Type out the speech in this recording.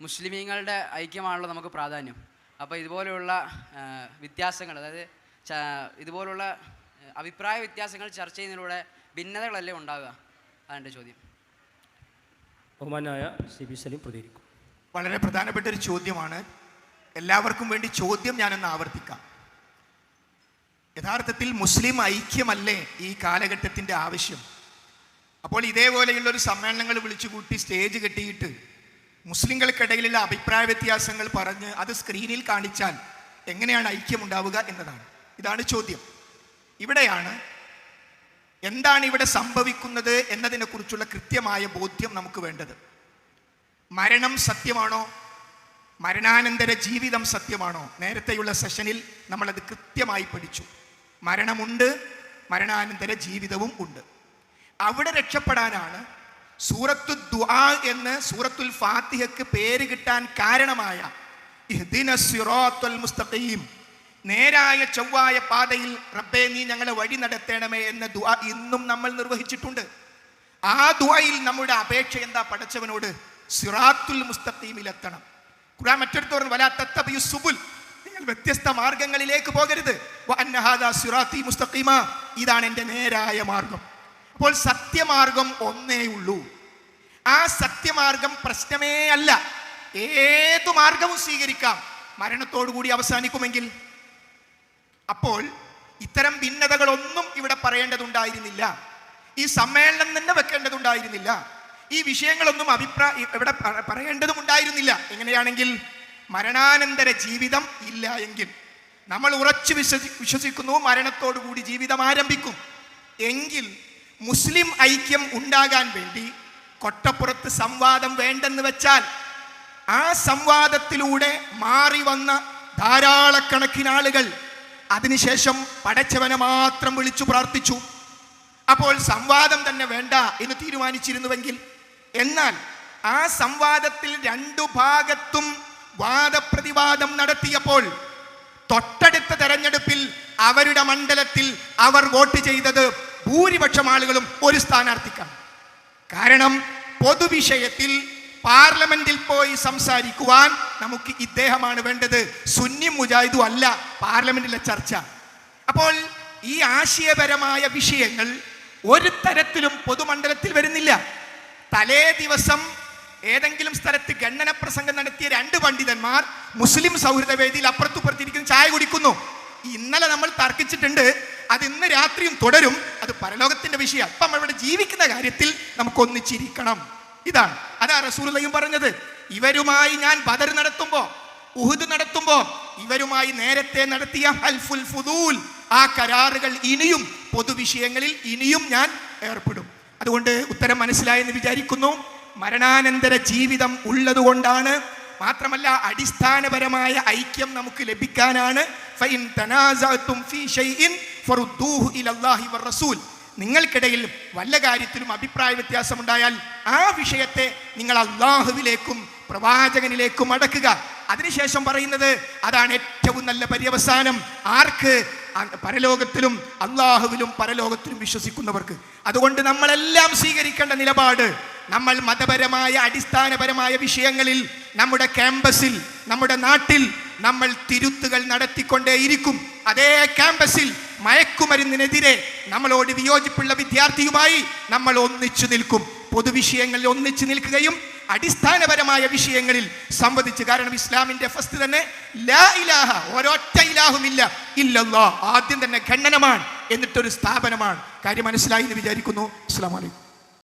മുസ്ലിമീങ്ങളുടെ ഐക്യമാണല്ലോ നമുക്ക് പ്രാധാന്യം. അപ്പോൾ ഇതുപോലെയുള്ള വ്യത്യാസങ്ങൾ അതായത് ച- ഇതുപോലുള്ള അഭിപ്രായ വ്യത്യാസങ്ങൾ ചർച്ച ചെയ്യുന്നതിലൂടെ ഭിന്നതകളല്ലേ ഉണ്ടാവുക? അതാണ് എന്റെ ചോദ്യം. ബഹുമാനായ സി ബി സലീം പ്രതികരിക്കും. വളരെ പ്രധാനപ്പെട്ട ഒരു ചോദ്യമാണ്. എല്ലാവർക്കും വേണ്ടി ചോദ്യം ഞാനൊന്ന് ആവർത്തിക്കാം. യഥാർത്ഥത്തിൽ മുസ്ലിം ഐക്യമല്ലേ ഈ കാലഘട്ടത്തിന്റെ ആവശ്യം? അപ്പോൾ ഇതേപോലെയുള്ള ഒരു സമ്മേളനങ്ങൾ വിളിച്ചുകൂട്ടി സ്റ്റേജ് കെട്ടിയിട്ട് മുസ്ലിങ്ങൾക്കിടയിലുള്ള അഭിപ്രായ വ്യത്യാസങ്ങൾ പറഞ്ഞ് അത് സ്ക്രീനിൽ കാണിച്ചാൽ എങ്ങനെയാണ് ഐക്യം ഉണ്ടാവുക എന്നതാണ്. ഇതാണ് ചോദ്യം. ഇവിടെയാണ് എന്താണ് ഇവിടെ സംഭവിക്കുന്നത് എന്നതിനെക്കുറിച്ചുള്ള കൃത്യമായ ബോധ്യം നമുക്ക് വേണ്ടത്. മരണം സത്യമാണോ? മരണാനന്തര ജീവിതം സത്യമാണോ? നേരത്തെയുള്ള സെഷനിൽ നമ്മളത് കൃത്യമായി പഠിച്ചു. മരണമുണ്ട് മരണാനന്തര ജീവിതവും ഉണ്ട്. അവിടെ രക്ഷപ്പെടാനാണ് സൂറത്തു ദുആ എന്ന് സൂറത്തുൽ ഫാത്തിഹയ്ക്ക് പേര് കിട്ടാൻ കാരണമായ മുസ്തഖീം നേരായ ചൊവ്വായ പാതയിൽ റബ്ബെ നീ ഞങ്ങളെ വഴി നടത്തണമേ എന്ന ദുആ ഇന്നും നമ്മൾ നിർവഹിച്ചിട്ടുണ്ട്. ആ ദുആയിൽ നമ്മുടെ അപേക്ഷ എന്താ പടച്ചവനോട് സിറാത്തുൽ മുസ്തഖീമിൽ എത്തണം ഖുർആൻ പറഞ്ഞു വലാ തത്തബിയു സുബുൽ. നിങ്ങൾ വ്യത്യസ്ത മാർഗങ്ങളിലേക്ക് പോകരുത്. വഅന്നഹാദാ അന്ന ഹാദാ സിറാത്തി മുസ്തഖീമ. ഇതാണ് എന്റെ നേരായ മാർഗം. അപ്പോൾ സത്യമാർഗം ഒന്നേ ഉള്ളൂ. ആ സത്യമാർഗം പ്രശ്നമേ അല്ല. ഏതു മാർഗവും സ്വീകരിക്കാം. മരണത്തോടു കൂടി അവസാനിക്കുമെങ്കിൽ. അപ്പോൾ ഇത്തരം ഭിന്നതകളൊന്നും ഇവിടെ പറയേണ്ടതുണ്ടായിരുന്നില്ല. ഈ സമ്മേളനം തന്നെ വെക്കേണ്ടതുണ്ടായിരുന്നില്ല. ഈ വിഷയങ്ങളൊന്നും അഭിപ്രായ ഇവിടെ പറയേണ്ടതും ഉണ്ടായിരുന്നില്ല എങ്ങനെയാണെങ്കിൽ മരണാനന്തര ജീവിതം ഇല്ല എങ്കിൽ. നമ്മൾ ഉറച്ചു വിശ്വസി വിശ്വസിക്കുന്നു മരണത്തോടു കൂടി ജീവിതം ആരംഭിക്കും. എങ്കിൽ മുസ്ലിം ഐക്യം ഉണ്ടാകാൻ വേണ്ടി കൊട്ടപ്പുറത്ത് സംവാദം വേണ്ടെന്ന് വെച്ചാൽ ആ സംവാദത്തിലൂടെ മാറി വന്ന ധാരാളക്കണക്കിന് ആളുകൾ അതിനുശേഷം പടച്ചവനെ മാത്രം വിളിച്ചു പ്രാർത്ഥിച്ചു. അപ്പോൾ സംവാദം തന്നെ വേണ്ട എന്ന് തീരുമാനിച്ചിരുന്നുവെങ്കിൽ എന്നാൽ ആ സംവാദത്തിൽ രണ്ടു ഭാഗത്തും വാദപ്രതിവാദം നടത്തിയപ്പോൾ തൊട്ടടുത്ത തെരഞ്ഞെടുപ്പിൽ അവരുടെ മണ്ഡലത്തിൽ അവർ വോട്ട് ചെയ്തത് ഭൂരിപക്ഷം ആളുകളും ഒരു സ്ഥാനാർത്ഥിക്കാണ്. കാരണം പൊതുവിഷയത്തിൽ പാർലമെന്റിൽ പോയി സംസാരിക്കുവാൻ നമുക്ക് ഇദ്ദേഹമാണ് വേണ്ടത്. സുന്നി മുജാഹിദും അല്ല പാർലമെന്റിലെ ചർച്ച. അപ്പോൾ ഈ ആശയപരമായ വിഷയങ്ങൾ ഒരു തരത്തിലും പൊതുമണ്ഡലത്തിൽ വരുന്നില്ല. തലേ ദിവസം ഏതെങ്കിലും സ്ഥലത്ത് ഗണ്ണന പ്രസംഗം നടത്തിയ രണ്ട് പണ്ഡിതന്മാർ മുസ്ലിം സൗഹൃദ വേദിയിൽ അപ്പുറത്തുപ്പുറത്തിരിക്കുന്ന ചായ കുടിക്കുന്നു. ഇന്നലെ നമ്മൾ തർക്കിച്ചിട്ടുണ്ട് അത് ഇന്ന് രാത്രിയും തുടരും. അത് പരലോകത്തിന്റെ വിഷയം. അപ്പം ഇവിടെ ജീവിക്കുന്ന കാര്യത്തിൽ നമുക്ക് ഒന്നിച്ചിരിക്കണം ഇതാണ്. അതാ റസൂലയും പറഞ്ഞത്. ഇവരുമായി ഞാൻ ബദർ നടത്തുമ്പോ ഉഹുദ് നടത്തുമ്പോ ഇവരുമായി നേരത്തെ നടത്തിയ ഹൽഫുൽ ഫുദൂൽ ആ കരാറുകൾ ഇനിയും പൊതുവിഷയങ്ങളിൽ ഇനിയും ഞാൻ ഏർപ്പെടും. അതുകൊണ്ട് ഉത്തരം മനസ്സിലായെന്ന് വിചാരിക്കുന്നു. മരണാനന്തര ജീവിതം ഉള്ളതുകൊണ്ടാണ് മാത്രമല്ല അടിസ്ഥാനപരമായ ഐക്യം നമുക്ക് ലഭിക്കാനാണ്. നിങ്ങൾക്കിടയിൽ വല്ല കാര്യത്തിലും അഭിപ്രായ വ്യത്യാസമുണ്ടായാൽ ആ വിഷയത്തെ നിങ്ങൾ അള്ളാഹുവിലേക്കും പ്രവാചകനിലേക്കും അടക്കുക. അതിനുശേഷം പറയുന്നത് അതാണ് ഏറ്റവും നല്ല പര്യവസാനം. ആർക്ക്? പരലോകത്തിലും അള്ളാഹുവിലും പരലോകത്തിലും വിശ്വസിക്കുന്നവർക്ക്. അതുകൊണ്ട് നമ്മളെല്ലാം സ്വീകരിക്കേണ്ട നിലപാട്. നമ്മൾ മതപരമായ അടിസ്ഥാനപരമായ വിഷയങ്ങളിൽ നമ്മുടെ ക്യാമ്പസിൽ നമ്മുടെ നാട്ടിൽ നമ്മൾ തിരുത്തുകൾ നടത്തിക്കൊണ്ടേയിരിക്കും. അതേ ക്യാമ്പസിൽ മയക്കുമരുന്നിനെതിരെ നമ്മളോട് വിയോജിപ്പുള്ള വിദ്യാർത്ഥിയുമായി നമ്മൾ ഒന്നിച്ചു നിൽക്കും. പൊതുവിഷയങ്ങളിൽ ഒന്നിച്ചു നിൽക്കുകയും അടിസ്ഥാനപരമായ വിഷയങ്ങളിൽ സംവദിച്ച്. കാരണം ഇസ്ലാമിന്റെ ഫസ്റ്റ് തന്നെ ലാ ഇലാഹ ഒരൊറ്റ ഇലാഹുമില്ല. ഇല്ലല്ലോ ആദ്യം തന്നെ ഖണ്ഡനമാണ് എന്നിട്ടൊരു സ്ഥാപനമാണ്. കാര്യം മനസ്സിലായി എന്ന് വിചാരിക്കുന്നു. അസ്സാം വലൈക്കും